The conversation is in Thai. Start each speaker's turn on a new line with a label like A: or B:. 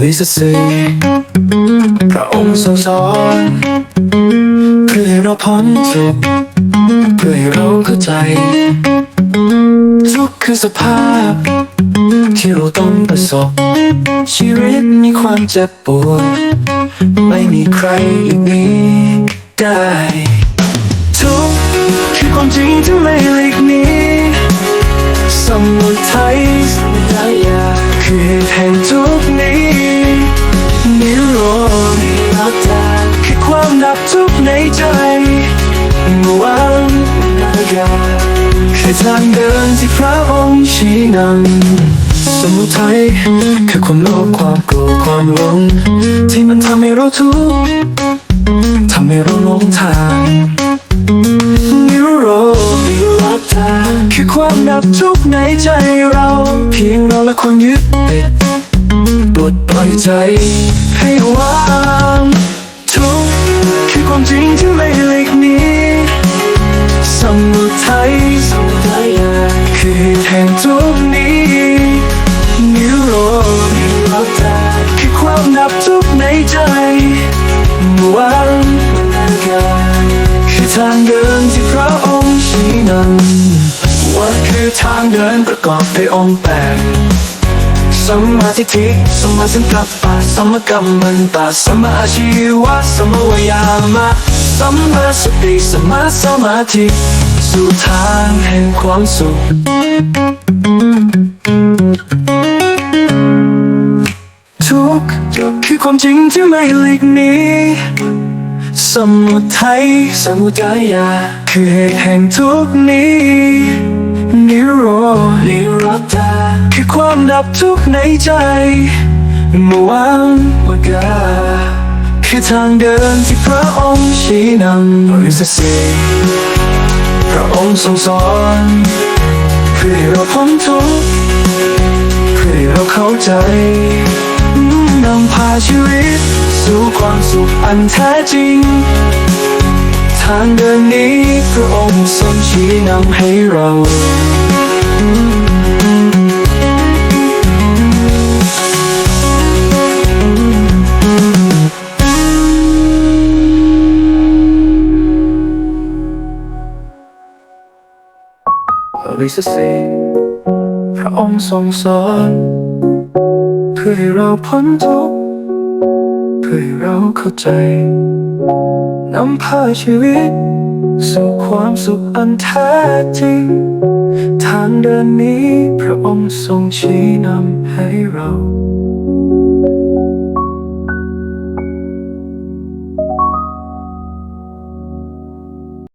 A: ลิซซีพระองค์ทรงสอนเพื่อให้เราพ้นทุกข์เพื่อให้เราเข้าใจ ทุกข์คือสภาพ ที่เราต้องประสบ ชีวิตมีความเจ็บปวดไม่มีใครหลีกหนีได้ ทุกข์คือความจริงที่ไม่หลีกหนี นักยาคือทางเดินที่พระองค์ชี้นำสมุทัยคือความโลภความโกรธความหลงที่มันทำให้เราทุกข์ทำให้เราหลงทางนิโรธนิโรธาคือความดับทุกข์ในใจเรา เพียงเราและคนยึดติดปลดปล่อยใจให้ว่างทุกข์คือความจริงที่ไม่หลีกหนี ทางเดินที่พระองค์ชี้นำว่าคือทางเดินประกอบด้วยองค์แปดสัมมาทิฏฐิสัมมาสังกัปปะสัมมากัมมันตะสัมมาอาชีวะสัมมาวายามะสัมมาสติสัมมาสมาธิสู่ทางแห่งความสุขทุกข์คือความจริงที่ไม่หลีกหนี สมุทัยสมุทัยาคือเหตุแห่งทุกนี้นิโรธนิโรธาคือความดับทุกข์ในใจเมื่อวันวันกาคือทางเดินที่พระองค์ชี้นำบริสุทธิ์พระองค์ทรงสอนเพื่อให้เราพ้นทุกข์เพื่อให้เราเข้าใจนำพาชีวิต สู่ความสุขอันแท้จริง ทางเดินนี้พระองค์ทรงชี้นำให้เราอริสสีพระองค์ทรงสอนเพื่อให้เราพ้นทุกข์ เพื่อเราเข้าใจนำพาชีวิต สู่ความสุขอันแท้จริง ทางเดินนี้พระองค์ทรงชี้นำให้เรา